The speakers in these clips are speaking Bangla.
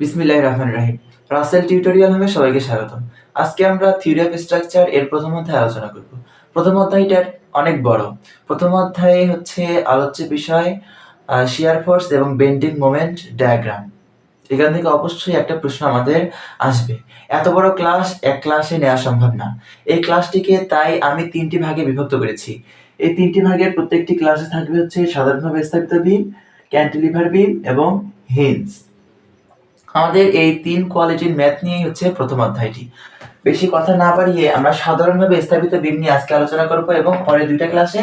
বিসমিল্লাহির রহমানির রহিম। রাসেল টিউটোরিয়াল নামে সবাইকে স্বাগতম। আজকে আমরা থিওরি অফ স্ট্রাকচার এর প্রথম অধ্যায় আলোচনা করব। প্রথম অধ্যায়টার অনেক বড়। প্রথম অধ্যায়ে হচ্ছে আলোচ্য বিষয় শিয়ার ফোর্স এবং বেন্ডিং মোমেন্ট ডায়াগ্রাম এখান থেকে অবশ্যই একটা প্রশ্ন আমাদের আসবে। এত বড় ক্লাস এক ক্লাসে নেওয়া সম্ভব না। এই ক্লাসটিকে তাই আমি তিনটি ভাগে বিভক্ত করেছি। এই তিনটি ভাগের প্রত্যেকটি ক্লাসে থাকবে হচ্ছে সাধারণভাবে স্থাপিত বিম ক্যান্টিলিভার বিম এবং হিন্স আমাদের এই তিন কোয়ালিটির ম্যাথ নিয়েই হচ্ছে প্রথম অধ্যায়টি। বেশি কথা না বাড়িয়ে আমরা সাধারণভাবে স্থাপিত বিম নিয়ে আজকে আলোচনা করব এবং পরে দুইটা ক্লাসে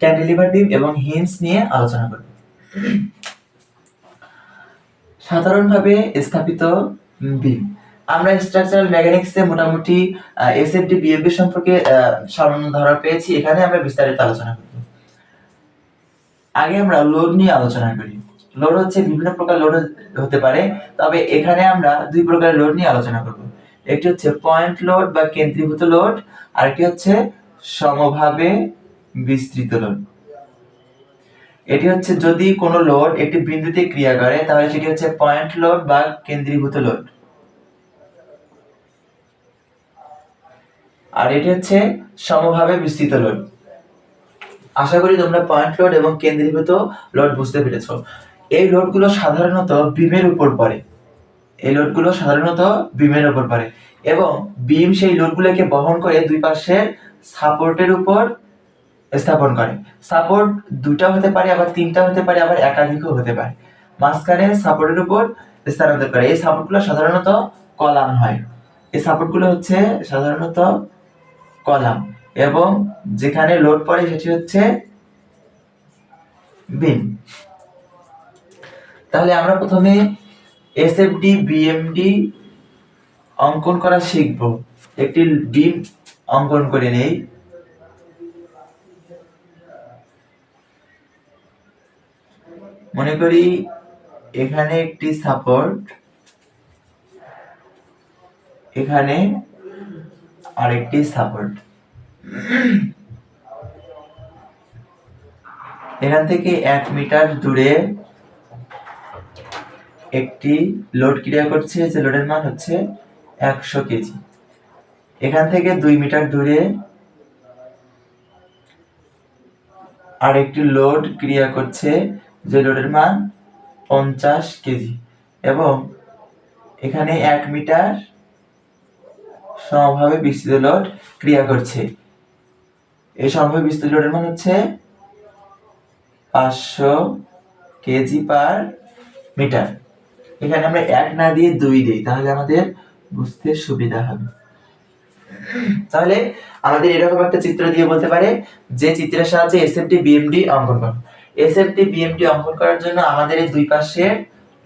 ক্যান্টিলিভার বিম এবং হিন্স নিয়ে আলোচনা করব। সাধারণভাবে স্থাপিত বিম আমরা স্ট্রাকচারাল মেকানিক্সে মোটামুটি এসএফডি বিএফবি সম্পর্কে সামান্য ধারণা পেয়েছি। এখানে আমরা বিস্তারিত আলোচনা করব। আগে আমরা লোড নিয়ে আলোচনা করি। লোড হচ্ছে, বিভিন্ন প্রকার লোড হতে পারে। তবে এখানে আমরা দুই প্রকারের লোড নিয়ে আলোচনা করব। একটি হচ্ছে পয়েন্ট লোড বা কেন্দ্রীভূত লোড আর একটি হচ্ছে সমভাবে বিস্তৃত লোড এটি হচ্ছে যদি কোনো লোড একটি বিন্দুতে ক্রিয়া করে, তাহলে সেটি হচ্ছে পয়েন্ট লোড বা কেন্দ্রীভূত লোড আর এটি হচ্ছে সমভাবে বিস্তৃত লোড আশা করি তোমরা পয়েন্ট লোড এবং কেন্দ্রীভূত লোড বুঝতে পেরেছ। এই লোডগুলো সাধারণত বিমের উপর পড়ে। এই লোডগুলো সাধারণত বিমের উপর পড়ে এবং বিম সেই লোডগুলোকে বহন করে দুই পাশের সাপোর্টের উপর স্থাপন করে। সাপোর্ট দুটা হতে পারে, আবার তিনটা হতে পারে, আবার একাধিকও হতে পারে। মাঝখানে সাপোর্টের উপর স্থানান্তর করে। এই সাপোর্টগুলো সাধারণত কলাম হয়। এই সাপোর্টগুলো হচ্ছে সাধারণত কলাম এবং যেখানে লোড পড়ে সেটি হচ্ছে বিম। তাহলে আমরা প্রথমে এসএফডি বিএমডি অঙ্কন করা শিখব। একটি বিম অঙ্কন করে নেই। মনে করি এখানে একটি সাপোর্ট এখানে আরেকটি সাপোর্ট এখান থেকে এক মিটার দূরে একটি লোড ক্রিয়া করছে, যে লোডের মান হচ্ছে একশো কেজি। এখান থেকে দুই মিটার দূরে আর একটি লোড ক্রিয়া করছে, যে লোডের মান পঞ্চাশ কেজি। এবং এখানে এক মিটার সমভাবে বিস্তৃত লোড ক্রিয়া করছে। এই সমভাবে বিস্তৃত লোডের মান হচ্ছে পাঁচশো কেজি পার মিটার। এখানে আমরা এক না দিয়ে দুই দিই, তাহলে আমাদের বুঝতে সুবিধা হবে। তাহলে আমাদের এরকম একটা চিত্র দিয়ে বলতে পারে, যে চিত্রের সাহায্যে এসএফটি বিএমডি অঙ্কন করো। এসএফটি বিএমডি অঙ্কন করার জন্য আমাদের এই দুই পাশে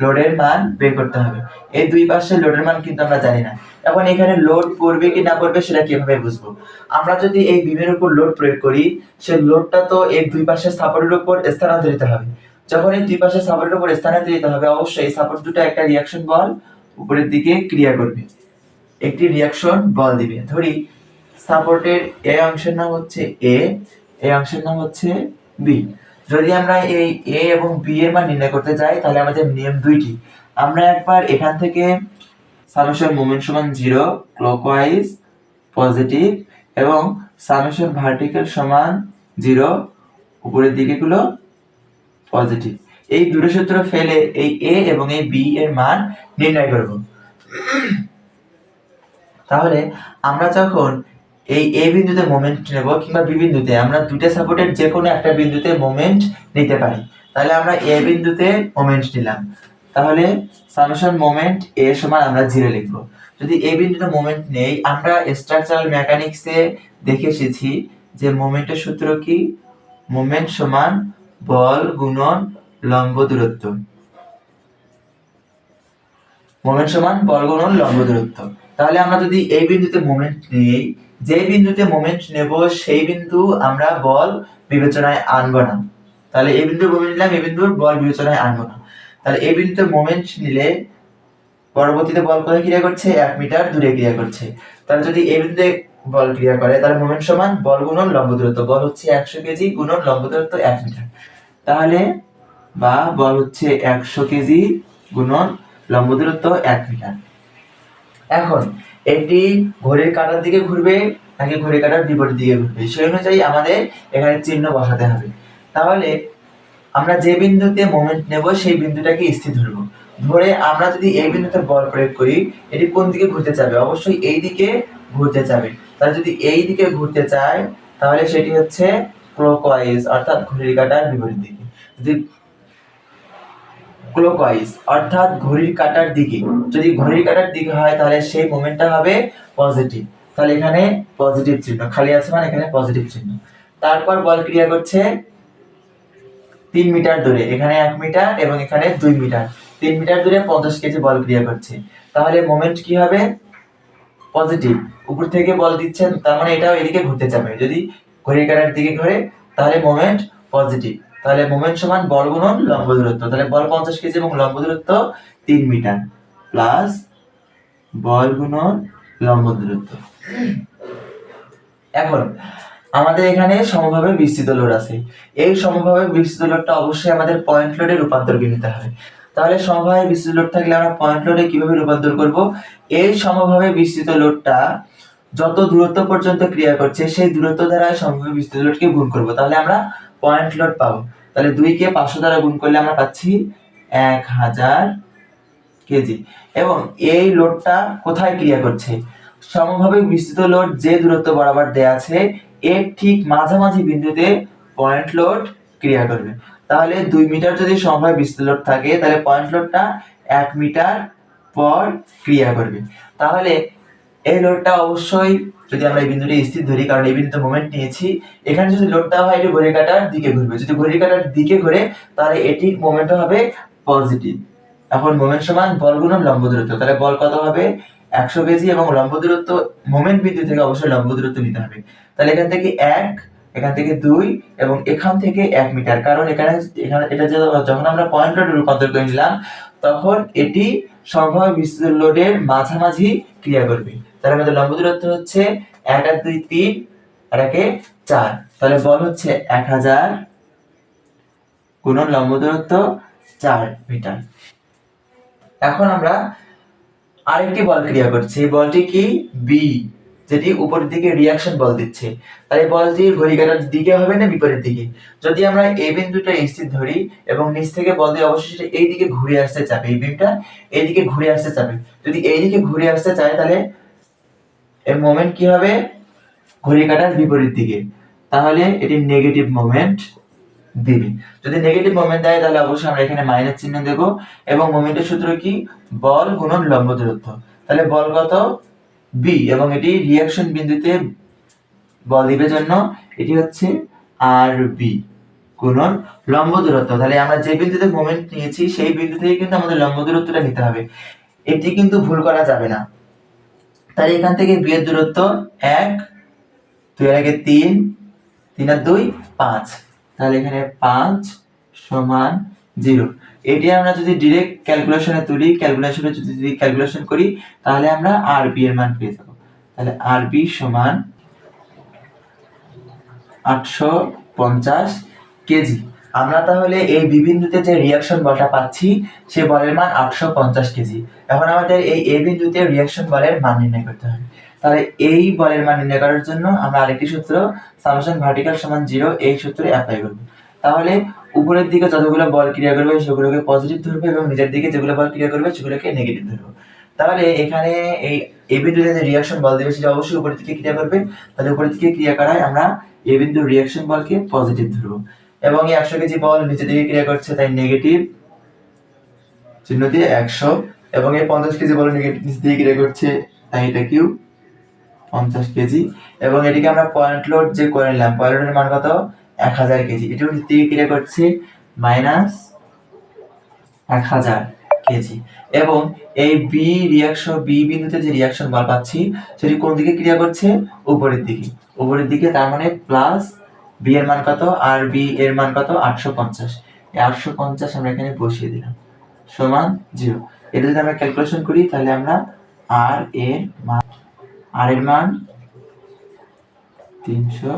লোডের মান বের করতে হবে। এই দুই পাশে লোডের মান কিন্তু আমরা জানি না। এখন এখানে লোড পড়বে কি না পড়বে সেটা কীভাবে বুঝব? আমরা যদি এই বিমের উপর লোড প্রয়োগ করি সেই লোডটা তো এই দুই পাশের সাপোর্টের উপর স্থানান্তরিত হবে। যখন এই দুই পাশের সাপোর্টের উপর স্থানে স্থানান্তরিত হবে, অবশ্যই এই সাপোর্ট দুটো একটা রিয়াকশন বল উপরের দিকে ক্রিয়া করবে। একটি রিয়াকশন বল দিবে। ধরি সাপোর্টের এ অংশের নাম হচ্ছে এ এই অংশের নাম হচ্ছে বি যদি আমরা এই এ এবং বি এর মান নির্ণয় করতে যাই, তাহলে আমাদের নিয়ম দুইটি। আমরা একবার এখান থেকে সামেশন মোমেন্ট সমান জিরো ক্লকওয়াইজ পজিটিভ এবং সামেশন ভার্টিক্যাল সমান জিরো উপরের দিকে গুলো পজিটিভ এই দুটো সূত্র ফেলে এই এ এবং এই বি এর মান নির্ণয় করব। তাহলে আমরা যখন এই এ বিন্দুতে মোমেন্ট নেব কিংবা বি বিন্দুতে, আমরা দুটো সাপোর্টের যে কোনো একটা বিন্দুতে মোমেন্ট নিতে পারি। তাহলে আমরা এ বিন্দুতে মোমেন্ট নিলাম। তাহলে সামেশন মোমেন্ট এ সমান আমরা জিরো লিখব। যদি এ বিন্দুতে মোমেন্ট নেই, আমরা স্ট্রাকচারাল মেকানিক্সে দেখে এসেছি যে মোমেন্টের সূত্র কি? মোমেন্ট সমান বল, গুণন, লম্ব দূরত্ব। মোমেন্ট সমান বল, গুণন, লম্ব দূরত্ব। তাহলে আমরা যদি এই বিন্দুতে মোমেন্ট নেই যে বিন্দুতে মোমেন্ট নেব, সেই বিন্দু আমরা বল বিবেচনায় আনব না। তাহলে এই বিন্দু মোমেন্ট নিলাম, এই বিন্দুর বল বিবেচনায় আনব না। তাহলে এই বিন্দুতে মোমেন্ট নিলে পরবর্তীতে বল কোথায় ক্রিয়া করছে? এক মিটার দূরে ক্রিয়া করছে। তাহলে যদি এই বিন্দুতে বল ক্রিয়া করে তাহলে মোমেন্ট সমান বল গুণন লম্ব দূরত্ব। বল হচ্ছে একশো কেজি গুণন লম্ব দূরত্ব এক মিটার। তাহলে বা বল হচ্ছে একশো কেজি গুণন লম্ব দূরত্ব এক মিটার। এখন এটি ঘড়ির কাটার দিকে ঘুরবে নাকি ঘড়ির কাটার বিপরীত দিকে ঘুরবে? সেই অনুযায়ী আমাদের এখানে চিহ্ন বসাতে হবে। তাহলে আমরা যে বিন্দুতে মোমেন্ট নেব, সেই বিন্দুটাকে স্থির ধরবো। ধরে আমরা যদি এই বিন্দুতে বল প্রয়োগ করি, এটি কোন দিকে ঘুরতে চাবে অবশ্যই এই দিকে ঘুরতে চাবে তাহলে যদি এই দিকে ঘুরতে চায়, তাহলে সেটি হচ্ছে ক্লকওয়াইজ অর্থাৎ ঘড়ির কাঁটার বিপরীত দিকে। যদি ক্লকওয়াইজ অর্থাৎ ঘড়ির কাঁটার দিকে। যদি ঘড়ির কাঁটার দিকে হয়, তাহলে সেই মোমেন্টটা হবে পজিটিভ তাহলে এখানে পজিটিভ চিহ্ন, খালি আছে মানে এখানে পজিটিভ চিহ্ন। তারপর বল ক্রিয়া করছে তিন মিটার দূরে, এখানে এক মিটার এবং এখানে দুই মিটার। তিন মিটার দূরে পঞ্চাশ কেজি বল ক্রিয়া করছে। তাহলে মোমেন্ট কি হবে? পজিটিভ উপর থেকে বল দিচ্ছেন, তার মানে এটাও এদিকে ঘুরতে যাবে যদি ঘড়ির কাঁটার দিকে ঘোরে, তাহলে মোমেন্ট পজিটিভ তাহলে মোমেন্ট সমান বল গুণন লম্ব দূরত্ব, তাহলে বল পঞ্চাশ কেজি এবং লম্ব দূরত্ব তিন মিটার প্লাস বল গুণন লম্ব দূরত্ব। এখন, আমাদের এখানে সমভাবে বিস্তৃত লোড আছে। এই সমভাবে বিস্তৃত লোডটা অবশ্যই আমাদের পয়েন্ট লোডে রূপান্তর করে নিতে হবে। তাহলে সমভাবে বিস্তৃত লোড থাকলে আমরা পয়েন্ট লোডে কীভাবে রূপান্তর করব? এই সমভাবে বিস্তৃত লোডটা যত দূরত্ব পর্যন্ত ক্রিয়া করছে, সেই দূরত্ব দ্বারা সমভাবে বিস্তৃত লোডকে গুণ করব। তাহলে আমরা পয়েন্ট লোড পাবো। তাহলে দুইকে পাঁচশো দ্বারা গুণ করলে আমরা পাচ্ছি এক হাজার কেজি। এবং এই লোডটা কোথায় ক্রিয়া করছে? সমভাবে বিস্তৃত লোড যে দূরত্ব বরাবর দেয়া আছে, এর ঠিক মাঝামাঝি বিন্দুতে পয়েন্ট লোড ক্রিয়া করবে। তাহলে দুই মিটার যদি সমভাবে বিস্তৃত লোড থাকে, তাহলে পয়েন্ট লোডটা এক মিটার পর ক্রিয়া করবে। তাহলে এই লোডটা অবশ্যই যদি আমরা এই বিন্দুটি স্থির ধরি, কারণ এই বিন্দুতে মোমেন্ট নিয়েছি, এখানে যদি লোডটা হয়, এটি ঘড়ির কাটার দিকে ঘুরবে। যদি ঘড়ির কাঁটার দিকে ঘুরে, তাহলে এটির মোমেন্ট হবে পজিটিভ এখন মোমেন্ট সমান বল গুণন লম্ব দূরত্ব। তাহলে বল কত হবে? একশো কেজি এবং লম্ব দূরত্ব মোমেন্ট বিন্দু থেকে অবশ্যই লম্ব দূরত্ব নিতে হবে। তাহলে এখান থেকে এক এখান থেকে দুই এবং এখান থেকে এক মিটার। কারণ এখানে এখানে এটা যখন আমরা পয়েন্ট লোডে রূপান্তর করে নিলাম, তখন এটি সমভাবে বিস্তৃত লোডের মাঝামাঝি ক্রিয়া করবে। তাহলে আমাদের লম্ব দূরত্ব হচ্ছে এক আর দুই, তিন, আর একে চার। তাহলে বল হচ্ছে এক হাজার গুণন লম্ব দূরত্ব চার মিটার। এখন আমরা আরেকটি বল ক্রিয়া করছি। এই বলটি কি? বি যেটি উপরের দিকে রিয়াকশন বল দিচ্ছে। তাই বলটি ঘড়িকাটার দিকে হবে না বিপরীত দিকে? যদি আমরা এই বিন্দুটা স্থির ধরি এবং নিচ থেকে বল দিয়ে অবশ্যই সেটা এই দিকে ঘুরে আসতে চাবে এই বিমটা এইদিকে ঘুরে আসতে চাবে যদি এই দিকে ঘুরে আসতে চায় তাহলে এর মোমেন্ট কি হবে? ঘড়ি কাটার বিপরীত দিকে। তাহলে এটি নেগেটিভ মোমেন্ট দিবে। যদি নেগেটিভ মোমেন্ট দেয় তাহলে অবশ্যই আমরা এখানে মাইনাস চিহ্ন দেব এবং মোমেন্টের সূত্র কি? বল গুণন লম্ব দূরত্ব। তাহলে বল কত? বি এবং এটি রিয়াকশন বিন্দুতে বল দিবে জন্য এটি হচ্ছে আর বি গুণন লম্ব দূরত্ব। তাহলে আমরা যে বিন্দুতে মোমেন্ট নিয়েছি, সেই বিন্দু থেকে কিন্তু আমাদের লম্ব দূরত্বটা নিতে হবে। এটি কিন্তু ভুল করা যাবে না। তাহলে এখান থেকে বি এর দূরত্ব এক, দুই একে তিন তিন আর দুই পাঁচ। তাহলে এখানে পাঁচ সমান জিরো। এটি আমরা যদি ডিরেক্ট ক্যালকুলেশনে তুলি ক্যালকুলেশনে যদি যদি ক্যালকুলেশন করি, তাহলে আমরা আর বি এর মান পেয়ে যাব। তাহলে আর বি সমান আটশো পঞ্চাশ কেজি। আমরা তাহলে এই বিবিন্দুতে যে রিয়াকশন বলটা পাচ্ছি, সে বলের মান আটশো পঞ্চাশ কেজি। এখন আমাদের এই এ বিন্দুতে রিয়াকশন বলের মান নির্ণয় করতে হবে। তাহলে এই বলের মান নির্ণয় করার জন্য আমরা আরেকটি সূত্র সামেশন ভার্টিক্যাল সমান জিরো এই সূত্রে অ্যাপ্লাই করব। তাহলে উপরের দিকে যতগুলো বল ক্রিয়া করবে, সেগুলোকে পজিটিভ ধরবে এবং নিচের দিকে যেগুলো বল ক্রিয়া করবে, সেগুলোকে নেগেটিভ ধরবো। তাহলে এখানে এই এ বিন্দুতে যে রিয়াকশন বল দেবে, সেটা অবশ্যই উপরের দিকে ক্রিয়া করবে। তাহলে উপরের দিকে ক্রিয়া করায় আমরা এ বিন্দুর রিয়াকশন বলকে পজিটিভ ধরবো। এবং এই একশো কেজি বল নিচের দিকে ক্রিয়া করছে, তাই নেগেটিভ চিহ্ন দিয়ে একশো। এবং এই পঞ্চাশ কেজি বল নেগেটিভ নিচের দিকে ক্রিয়া করছে, তাই এটা কিউ? পঞ্চাশ কেজি। এবং এটিকে আমরা পয়েন্ট লোড যে করে নিলাম পয়েন্ট লোডের মান কত? এক হাজার কেজি। এটিও থেকে ক্রিয়া করছে মাইনাস এক হাজার কেজি। এবং এই বি রিয়াকশন বি বিন্দুতে যে রিয়াকশন বল পাচ্ছি, সেটি কোন দিকে ক্রিয়া করছে? উপরের দিকে। উপরের দিকে তার মানে প্লাস বি এর মান কত? আর বি এর মান কত? আটশো পঞ্চাশ। আটশো পঞ্চাশ আমরা এখানে বসিয়ে দিলাম। সমান জিরো এটা যদি আমরা ক্যালকুলেশন করি, তাহলে আমরা আর এর মান আর এর মান তিনশো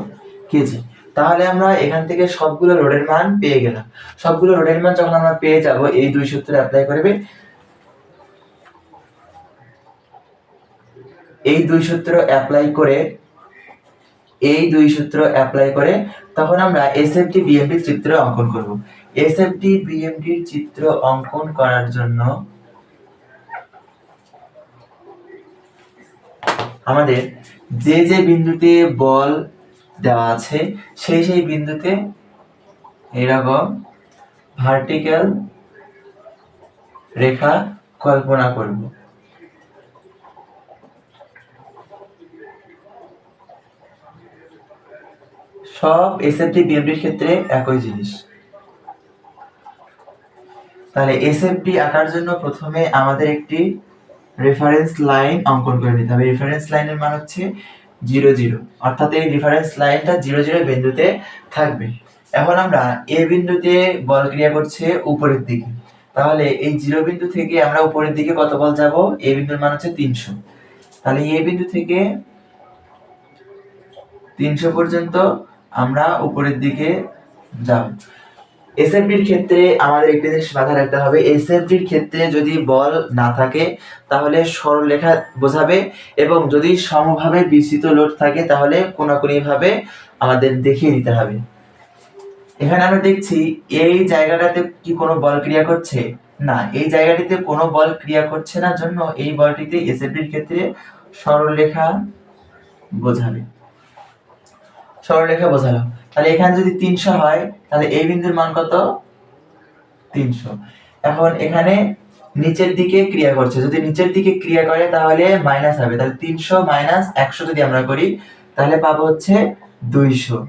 কেজি। তাহলে আমরা এখান থেকে সবগুলো রোডের মান পেয়ে গেলাম। সবগুলো রোডের মান যখন আমরা পেয়ে যাব, এই দুই সূত্রে অ্যাপ্লাই করবে। এই দুই সূত্র অ্যাপ্লাই করে, এই দুই সূত্র অ্যাপ্লাই করে, তখন আমরা এস এফ টি বিএমটির চিত্র অঙ্কন করব। এসএফটি বিএমটির চিত্র অঙ্কন করার জন্য আমাদের যে যে বিন্দুতে বল দেওয়া আছে। সেই সেই বিন্দুতে এরকম ভার্টিক্যাল রেখা কল্পনা করব। সব এসএফটি বিএমডির ক্ষেত্রে একই জিনিস। তাহলে এসএফটি আঁকার জন্য প্রথমে আমাদের একটি রেফারেন্স লাইন অঙ্কন করে নিতে হবে। রেফারেন্স লাইনের মান হচ্ছে জিরো জিরো। অর্থাৎ এই রেফারেন্স লাইনটা জিরো জিরো বিন্দুতে থাকবে। এখন আমরা এ বিন্দুতে বল ক্রিয়া করছে উপরের দিকে। তাহলে এই জিরো বিন্দু থেকে আমরা উপরের দিকে কত বল যাব? এ বিন্দুর মান হচ্ছে তিনশো। তাহলে এ বিন্দু থেকে তিনশো পর্যন্ত আমরা উপরের দিকে যাব। এসএফডির ক্ষেত্রে আমাদের একটি জিনিস মাথায় রাখতে হবে এসএফডির ক্ষেত্রে যদি বল না থাকে, তাহলে সরলরেখা বোঝাবে এবং যদি সমভাবে বিস্তৃত লোড থাকে, তাহলে কোনাকুনি ভাবে আমাদের দেখিয়ে দিতে হবে। এখানে আমরা দেখছি, এই জায়গাটাতে কি কোনো বল ক্রিয়া করছে? না, এই জায়গাটিতে কোনো বল ক্রিয়া করছে না, জন্য এই বলটিতে এসএফডির ক্ষেত্রে সরলরেখা বোঝাবে। সরলরেখা বোঝালো। তাহলে এখানে যদি তিনশো হয়, তাহলে এই বিন্দুর মান কত? তিনশো। এখন এখানে নিচের দিকে ক্রিয়া করছে। যদি নিচের দিকে ক্রিয়া করে, তাহলে মাইনাস হবে। তাহলে তিনশো মাইনাস একশো যদি আমরা করি, তাহলে পাবো হচ্ছে দুইশো।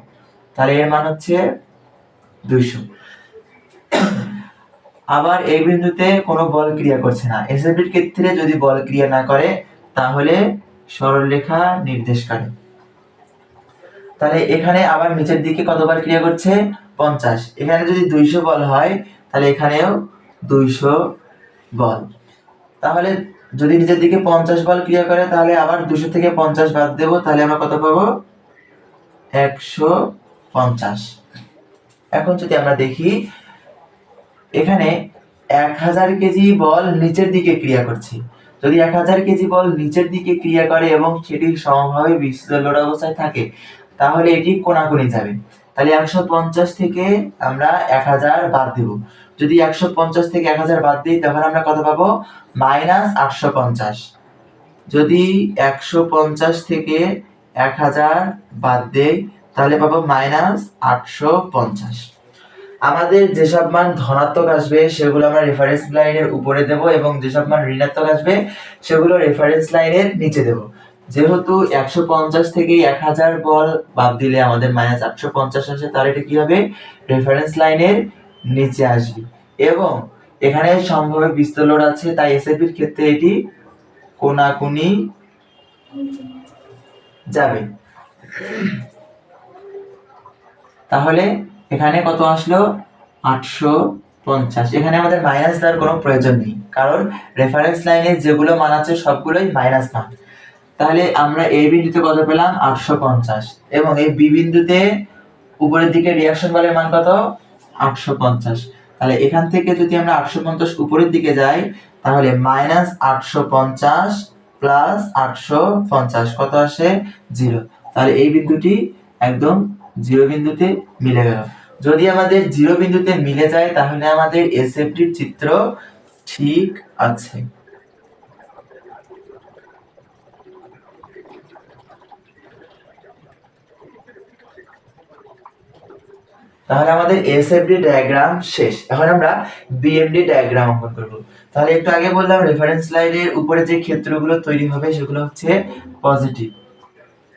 তাহলে এর মান হচ্ছে দুইশো। আবার এই বিন্দুতে কোনো বল ক্রিয়া করছে না। এসএফডির ক্ষেত্রে যদি বল ক্রিয়া না করে, তাহলে সরলরেখা নির্দেশ করে। তাহলে এখানে আবার নিচের দিকে কতবার ক্রিয়া করছে? পঞ্চাশ। এখানে যদি দুইশো বল হয়, তাহলে এখানেও দুইশো বল। তাহলে যদি নিচের দিকে পঞ্চাশ বল ক্রিয়া করে, তাহলে আবার দুশো থেকে পঞ্চাশ বাদ দেবো, তাহলে আমরা কত পাবো? একশো পঞ্চাশ। এখন যদি আমরা দেখি, এখানে এক হাজার কেজি বল নিচের দিকে ক্রিয়া করছে। যদি এক হাজার কেজি বল নিচের দিকে ক্রিয়া করে এবং সেটি সমভাবে বিস্তৃত লোড অবস্থায় থাকে তাহলে এটি কোনাকুনি যাবে। তাহলে একশো পঞ্চাশ থেকে আমরা এক হাজার বাদ দেব। যদি একশো পঞ্চাশ থেকে এক হাজার বাদ দিই তখন আমরা কত পাবো? মাইনাস আটশো পঞ্চাশ। যদি একশো পঞ্চাশ থেকে এক হাজার বাদ দেই, তাহলে পাবো মাইনাস আটশো পঞ্চাশ। আমাদের যেসব মান ধনাত্মক আসবে, সেগুলো আমরা রেফারেন্স লাইনের উপরে দেব এবং যেসব মান ঋণাত্মক আসবে, সেগুলো রেফারেন্স লাইনের নিচে দেব। যেহেতু একশো পঞ্চাশ থেকে এক হাজার বল বাদ দিলে আমাদের মাইনাস আটশো পঞ্চাশ আসে, তাহলে এটা কি হবে? রেফারেন্স লাইনের নিচে আসবে। এবং এখানে সম্ভাব্য বিস্তর লোড আছে, তাই এসএপির ক্ষেত্রে এটি কোনাকুনি যাবে। তাহলে এখানে কত আসলো? আটশো পঞ্চাশ। এখানে আমাদের মাইনাস দেওয়ার কোনো প্রয়োজন নেই, কারণ রেফারেন্স লাইনে যেগুলো মান আছে, সবগুলোই মাইনাস মান। তাহলে আমরা এই বিন্দুতে কত পেলাম? আটশো পঞ্চাশ। এবং এই বি বিন্দুতে উপরের দিকে রিয়াকশন বলের মান কত? আটশো পঞ্চাশ। তাহলে এখান থেকে যদি আমরা আটশো পঞ্চাশ উপরের দিকে যাই, তাহলে মাইনাস আটশো পঞ্চাশ প্লাস আটশো পঞ্চাশ, কত আসে? জিরো তাহলে এই বিন্দুটি একদম জিরো বিন্দুতে মিলে গেল। যদি আমাদের জিরো বিন্দুতে মিলে যায়, তাহলে আমাদের এসএফটির চিত্র ঠিক আছে। তাহলে আমাদের এসএফডি ডায়াগ্রাম শেষ। এখন আমরা বিএমডি ডায়াগ্রাম অঙ্কন করব। তাহলে একটু আগে বললাম রেফারেন্স লাইনের উপরে যে ক্ষেত্রগুলো তৈরি হবে, সেগুলো হচ্ছে পজিটিভ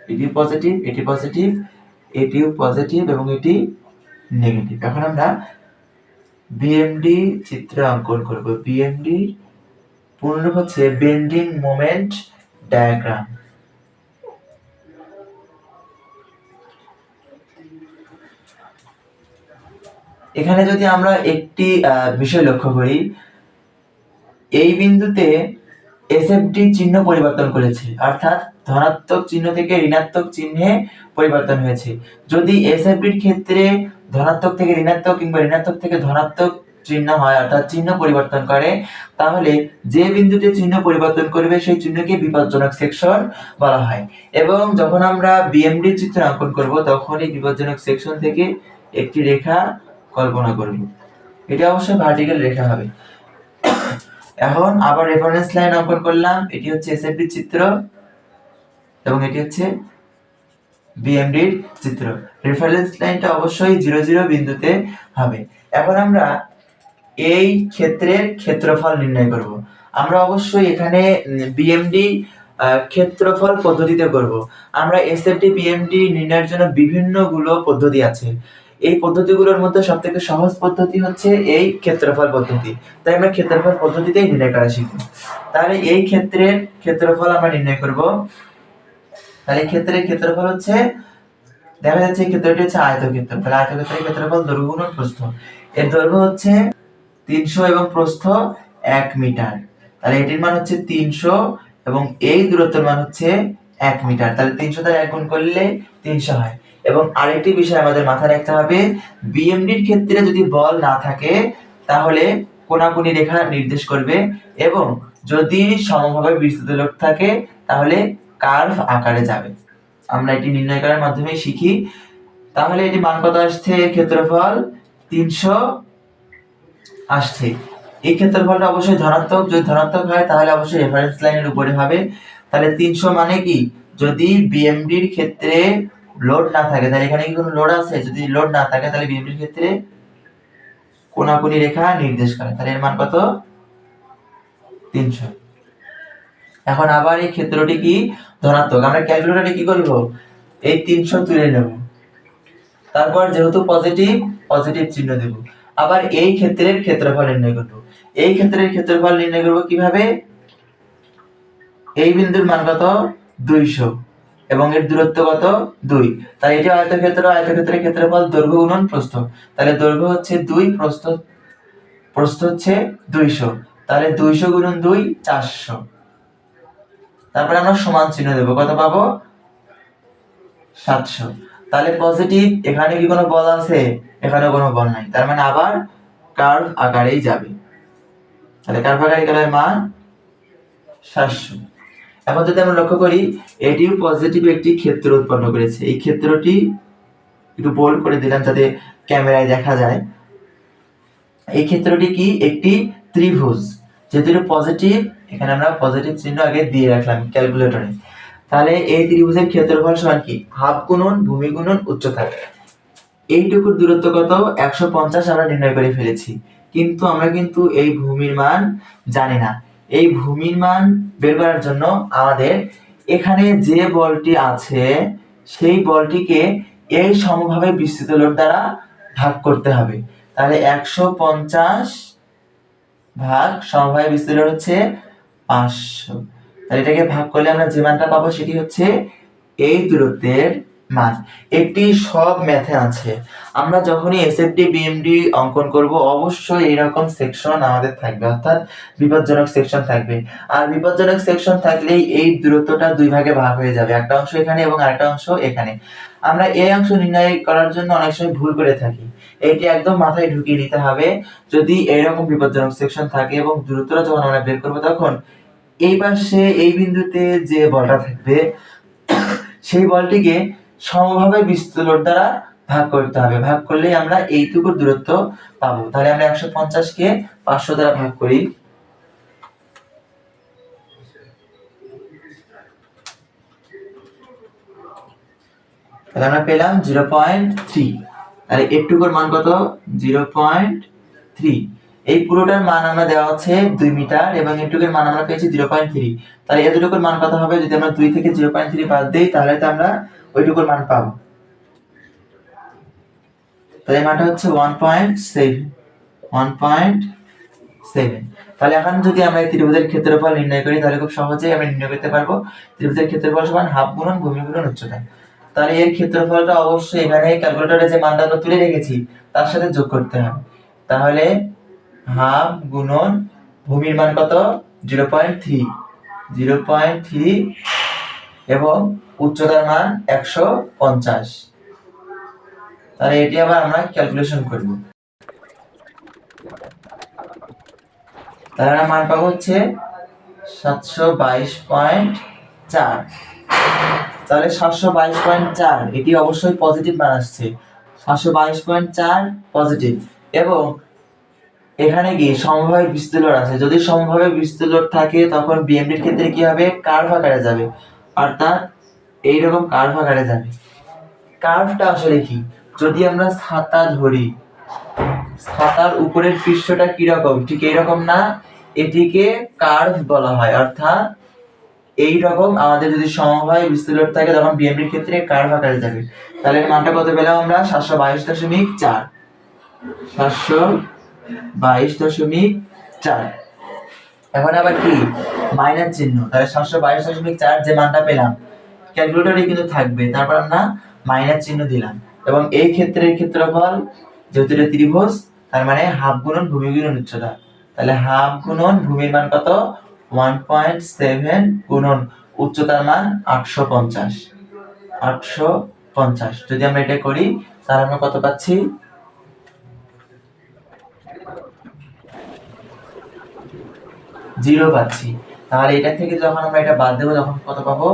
এটি পজিটিভ এটি পজিটিভ এটিও পজিটিভ এবং এটি নেগেটিভ এখন আমরা বিএমডি চিত্র অঙ্কন করব। বিএমডি পূর্ণরূপ হচ্ছে বেন্ডিং মোমেন্ট ডায়াগ্রাম এখানে যদি আমরা একটি বিষয় লক্ষ্য করি, এই বিন্দুতে এসএফডি চিহ্ন পরিবর্তন করেছে, অর্থাৎ ধনাত্মক চিহ্ন থেকে ঋণাত্মক চিহ্নে পরিবর্তন হয়েছে। যদি এসএফডির ক্ষেত্রে ধনাত্মক থেকে ঋণাত্মক কিংবা ঋণাত্মক থেকে ধনাত্মক চিহ্ন হয়, অর্থাৎ চিহ্ন পরিবর্তন করে, তাহলে যে বিন্দুতে চিহ্ন পরিবর্তন করবে, সেই চিহ্নকে বিপজ্জনক সেকশন বলা হয়। এবং যখন আমরা বিএমডি চিত্র অঙ্কন করব তখন এই বিপজ্জনক সেকশন থেকে একটি রেখা কল্পনা করব। এটা অবশ্যই ভার্টিক্যাল রেখা হবে। এখন আবার রেফারেন্স লাইন অঙ্কন করলাম। এটি হচ্ছে এসএফডি চিত্র এবং এটি হচ্ছে বিএমডির চিত্র। রেফারেন্স লাইনটা অবশ্যই জিরো জিরো বিন্দুতে হবে। এখন আমরা এই ক্ষেত্রের ক্ষেত্রফল নির্ণয় করব। আমরা অবশ্যই এখানে বিএমডি ক্ষেত্রফল পদ্ধতিতে করব। আমরা এসএফডি বিএমডি নির্ণয়ের জন্য বিভিন্নগুলো পদ্ধতি আছে। এই পদ্ধতিগুলোর মধ্যে সবথেকে সহজ পদ্ধতি হচ্ছে এই ক্ষেত্রফল পদ্ধতি। তাই আমরা ক্ষেত্রফল পদ্ধতিতেই নির্ণয় করা শিখব। তাহলে এই ক্ষেত্রের ক্ষেত্রফল আমরা নির্ণয় করব। তাহলে ক্ষেত্রের ক্ষেত্রফল হচ্ছে, দেখা যাচ্ছে ক্ষেত্রটি হচ্ছে আয়তক্ষেত্র। তাহলে আয়তক্ষেত্রের ক্ষেত্রফল দৈর্ঘ্য গুণন প্রস্থ। এর দৈর্ঘ্য হচ্ছে তিনশো এবং প্রস্থ এক মিটার। তাহলে এটির মান হচ্ছে তিনশো এবং এই দূরত্বের মান হচ্ছে এক মিটার। তাহলে তিনশো দ্বারা এক গুণ করলে তিনশো হয়। এবং আরেকটি বিষয় আমাদের মাথায় রাখতে হবে বিএমডির ক্ষেত্রে যদি বল না থাকে, তাহলে কোনাকুনি রেখা নির্দেশ করবে এবং যদি সমভাবে বিস্তৃত লোক থাকে, তাহলে কার্ভ আকারে যাবে। আমরা এটি নির্ণয় করার মাধ্যমে শিখি। তাহলে এটি মান কত আসছে? ক্ষেত্রফল তিনশো আসছে। এই ক্ষেত্রফলটা অবশ্যই ধনাত্মক। যদি ধনাত্মক হয়, তাহলে অবশ্যই রেফারেন্স লাইনের উপরে হবে। তাহলে তিনশো মানে কি? যদি বিএমডির ক্ষেত্রে লোড না থাকে, তাহলে এখানে কি কোনো লোড আছে? যদি লোড না থাকে, তাহলে বিএমডির ক্ষেত্রে কোনাকুনি রেখা নির্দেশ করে। তাহলে এর মান কত? তিনশো। এখন আবার এই ক্ষেত্রটি কি? ধনাত্মক। আমরা ক্যালকুলেটরে কি করব? এই তিনশো তুলে নেব। তারপর যেহেতু পজিটিভ পজিটিভ চিহ্ন দেব। আবার এই ক্ষেত্রের ক্ষেত্রফল নির্ণয় করব। এই ক্ষেত্রের ক্ষেত্রফল নির্ণয় করব কীভাবে? এই বিন্দুর মান কত? দুইশো। এবং এর দূরত্ব কত? দুই। তাই এটি আয়তক্ষেত্র, আয়তক্ষেত্রের ক্ষেত্রফল দৈর্ঘ্য গুণন প্রস্থ। তাহলে দৈর্ঘ্য হচ্ছে দুই, প্রস্থ প্রস্থ হচ্ছে দুইশো। তাহলে দুইশো গুণন দুই, চারশো। তারপরে আমরা সমান চিহ্ন দেবো। কত পাবো? সাতশো। তাহলে পজিটিভ এখানে কি কোনো বল আছে? এখানে কোনো বল নাই। তার মানে আবার কার্ভ আকারেই যাবে। তাহলে কার্ভ আকারে গেলে মান সাতশো। এখন যদি আমরা লক্ষ্য করি, এটিও পজিটিভ একটি ক্ষেত্র উৎপন্ন করেছে। এই ক্ষেত্রটি একটু বোল্ড করে দিলাম যাতে ক্যামেরায় দেখা যায়। এই ক্ষেত্রটি কি? একটি ত্রিভুজ। যেহেতু পজিটিভ এখানে আমরা পজিটিভ চিহ্ন আগে দিয়ে রাখলাম ক্যালকুলেটরে তাহলে এই ত্রিভুজের ক্ষেত্রফল সমান কি? হাফ গুণন, ভূমি গুণন, উচ্চতা। এইটুকুর দূরত্ব কত? একশো পঞ্চাশ আমরা নির্ণয় করে ফেলেছি। কিন্তু আমরা কিন্তু এই ভূমির মান জানি না। এই ভূমির মান বের করার জন্য আমাদের এখানে যে বলটি আছে, সেই বলটিকে এই সমভাবে বিস্তৃত লোড দ্বারা ভাগ করতে হবে। তাহলে একশো পঞ্চাশ ভাগ সমভাবে বিস্তৃত লোড হচ্ছে পাঁচশো। তাহলে এটাকে ভাগ করলে আমরা যে মানটা পাবো সেটি হচ্ছে এই দূরত্বের মান একটি সব ম্যাথে আছে। আমরা যখনই এসএফডি বিএমডি অঙ্কন করব, অবশ্যই এরকম সেকশন আমাদের থাকবে। অর্থাৎ বিপজ্জনক সেকশন থাকবে। আর বিপজ্জনক সেকশন থাকলেই এই দূরত্বটা দুই ভাগে ভাগ হয়ে যাবে। একটা অংশ এখানে এবং আরেকটা অংশ এখানে। আমরা এই অংশ নির্ণয় করার জন্য অনেক সময় ভুল করে থাকি। এটি একদম মাথায় ঢুকিয়ে নিতে হবে। যদি এইরকম বিপজ্জনক সেকশন থাকে এবং দূরত্বটা যখন আমরা বের করব তখন, এই পাশে এই বিন্দুতে যে বলটা থাকবে, সেই বলটিকে সমভাবে বিস্তৃত লোড দ্বারা ভাগ করতে হবে। ভাগ করলেই আমরা এইটুকু দূরত্ব পাবো। তাহলে আমরা একশো পঞ্চাশকে পাঁচশো দ্বারা ভাগ করি। আমরা পেলাম জিরো পয়েন্ট থ্রি। তাহলে এটুকুর মান কত? Zero point three. এই পুরোটার মান আমরা দেওয়া হচ্ছে দুই মিটার এবং এটুকুর মান আমরা পেয়েছি জিরো পয়েন্ট থ্রি। তাহলে এতটুকুর মান কত হবে? যদি আমরা দুই থেকে জিরো পয়েন্ট থ্রি বাদ দিই, তাহলে তো আমরা ওইটুকুর মান পাবো। তাহলে মানটা হচ্ছে one point seven point seven তাহলে এখন যদি আমরা ত্রিভুজের ক্ষেত্রফল নির্ণয় করি, তাহলে খুব সহজেই আমরা নির্ণয় করতে পারব ত্রিভুজের ক্ষেত্রফল সমান হাফ গুণন ভূমি গুণন উচ্চতা। তাহলে এর ক্ষেত্রফলটা অবশ্যই এখানে ক্যালকুলেটরে যে মানটা আমরা তুলে রেখেছি, তার সাথে যোগ করতে হবে। তাহলে হাফ গুণন ভূমির মান কত? Zero point three zero point three এবং উচ্চতার মান একশো পঞ্চাশ। তাহলে এটি আবার আমরা ক্যালকুলেশন করব। তাহলে মান পাবো হচ্ছে সাতশো বাইশ পয়েন্ট চার। তাহলে সাতশো বাইশ পয়েন্ট চার, এটি অবশ্যই পজিটিভ মান আসছে। সাতশো বাইশ পয়েন্ট চার পজিটিভ এবং এখানে কি সমভাবে বিস্তুলর আছে। যদি সমভাবে বিস্তুলর থাকে, তখন বিএমডির ক্ষেত্রে কি হবে? কার্ভ আকারে যাবে। অর্থাৎ এইরকম কার্ভ আকারে যাবে? কার্ভটা আসলে কি? যদি আমরা ছাতা ধরি, ছাতার উপরের পৃষ্ঠটা কীরকম? ঠিক এইরকম না? এটিকে কার্ভ বলা হয়। অর্থাৎ এই রকম আমাদের যদি সমবায় বিস্তুলর থাকে, তখন বিএমডির ক্ষেত্রে কার্ভ আকারে যাবে। তাহলে মানটা কত পেলাম আমরা? সাতশো বাইশ দশমিক চার। সাতশো বাইশ দশমিক চার। এখন আবার কি? মাইনাস চিহ্ন। তাহলে সাতশো বাইশ দশমিক চার যে মানটা পেলাম ক্যালকুলেটরে কিন্তু থাকবে। তারপর আমরা মাইনাস চিহ্ন দিলাম। এবং এই ক্ষেত্রের ক্ষেত্রফল যেহেতু এটা ত্রিভুজ, তার মানে হাফ গুণন ভূমি গুণন উচ্চতা। তাহলে হাফ গুণন ভূমির মান কত? ওয়ান পয়েন্ট সেভেন গুণন উচ্চতার মান আটশো পঞ্চাশ। আটশো পঞ্চাশ। যদি আমরা এটা করি, তাহলে আমরা কত পাচ্ছি? জিরো পাচ্ছি। তাহলে এটা থেকে যখন আমরা এটা বাদ দেবো, তখন কত পাবো?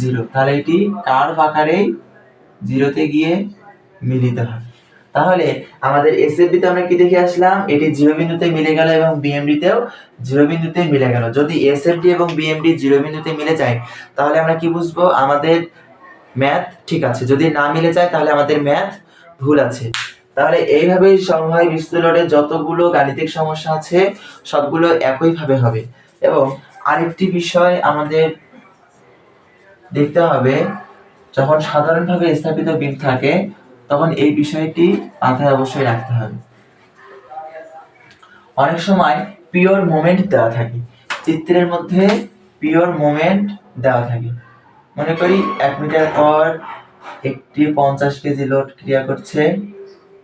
জিরো। তাহলে এটি কার্ভ আকারে জিরোতে গিয়ে মিলিত হয় তাহলে আমাদের এসএফবি তে আমরা কি দেখে আসলাম? এটি জিরো বিন্দুতে মিলে গেল এবং বিএমডি তেও জিরো বিন্দুতে মিলে গেল। যদি এসএফডি এবং বিএমডি জিরো বিন্দুতে মিলে যায়, তাহলে আমরা কি বুঝব? আমাদের ম্যাথ ঠিক আছে। যদি না মিলে যায়, তাহলে আমাদের ম্যাথ ভুল আছে। তাহলে এইভাবেই সমবায় বিস্তারের যতগুলো গাণিতিক সমস্যা আছে, সবগুলো একইভাবে হবে। এবং আরেকটি বিষয় আমাদের দেখতে হবে, যখন সাধারণভাবে স্থাপিত বিম থাকে, তখন এই বিষয়টি মাথায় অবশ্যই রাখতে হবে। অনেক সময় পিওর মোমেন্ট দেওয়া থাকে, চিত্রের মধ্যে পিওর মোমেন্ট দেওয়া থাকে। মনে করি এক মিটার পর একটি পঞ্চাশ কেজি লোড ক্রিয়া করছে,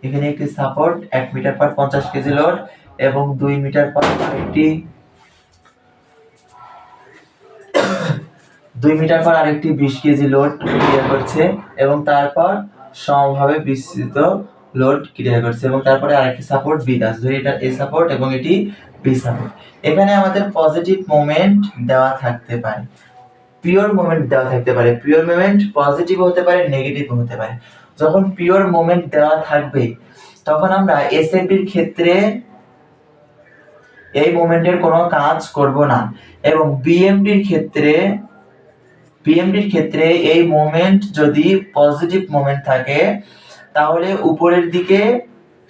এখানে একটি সাপোর্ট, এক মিটার পর পঞ্চাশ কেজি লোড এবং দুই মিটার পর আরেকটি দুই মিটার পর আরেকটি বিশ কেজি লোড ক্রিয়া করছে এবং তারপর সমভাবে বিস্তৃত লোড ক্রিয়া করছে এবং তারপরে আরেকটি সাপোর্ট বি আছে। ধরি এটা এ সাপোর্ট এবং এটি বি সাপোর্ট এখানে আমাদের পজিটিভ মোমেন্ট দেওয়া থাকতে পারে। পিওর মোমেন্ট দেওয়া থাকতে পারে। পিওর মোমেন্ট পজিটিভ হতে পারে নেগেটিভ হতে পারে। যখন পিওর মোমেন্ট দেওয়া থাকবে, তখন আমরা এসএপির ক্ষেত্রে এই মোমেন্টের কোনো কাজ করব না। এবং বিএমডির ক্ষেত্রে বিএমডির ক্ষেত্রে এই মোমেন্ট যদি পজিটিভ মোমেন্ট থাকে, তাহলে উপরের দিকে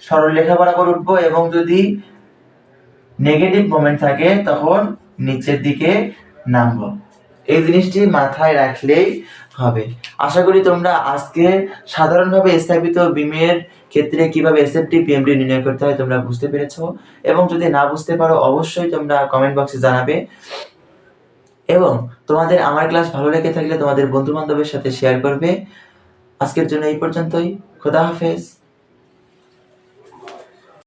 সরলরেখা বরাবর উঠবো এবং যদি নেগেটিভ মোমেন্ট থাকে, তখন নিচের দিকে নামবো। এই জিনিসটি মাথায় রাখলেই হবে। আশা করি তোমরা আজকে সাধারণভাবে স্থাপিত বিমের ক্ষেত্রে কীভাবে এসএফটি পিএমডি নির্ণয় করতে হয় তোমরা বুঝতে পেরেছ। এবং যদি না বুঝতে পারো, অবশ্যই তোমরা কমেন্ট বক্সে জানাবে। এবং তোমাদের আমার ক্লাস ভালো লেগে থাকলে তোমাদের বন্ধু বান্ধবের সাথে শেয়ার করবে। আজকের জন্য এই পর্যন্তই। খোদা হাফেজ।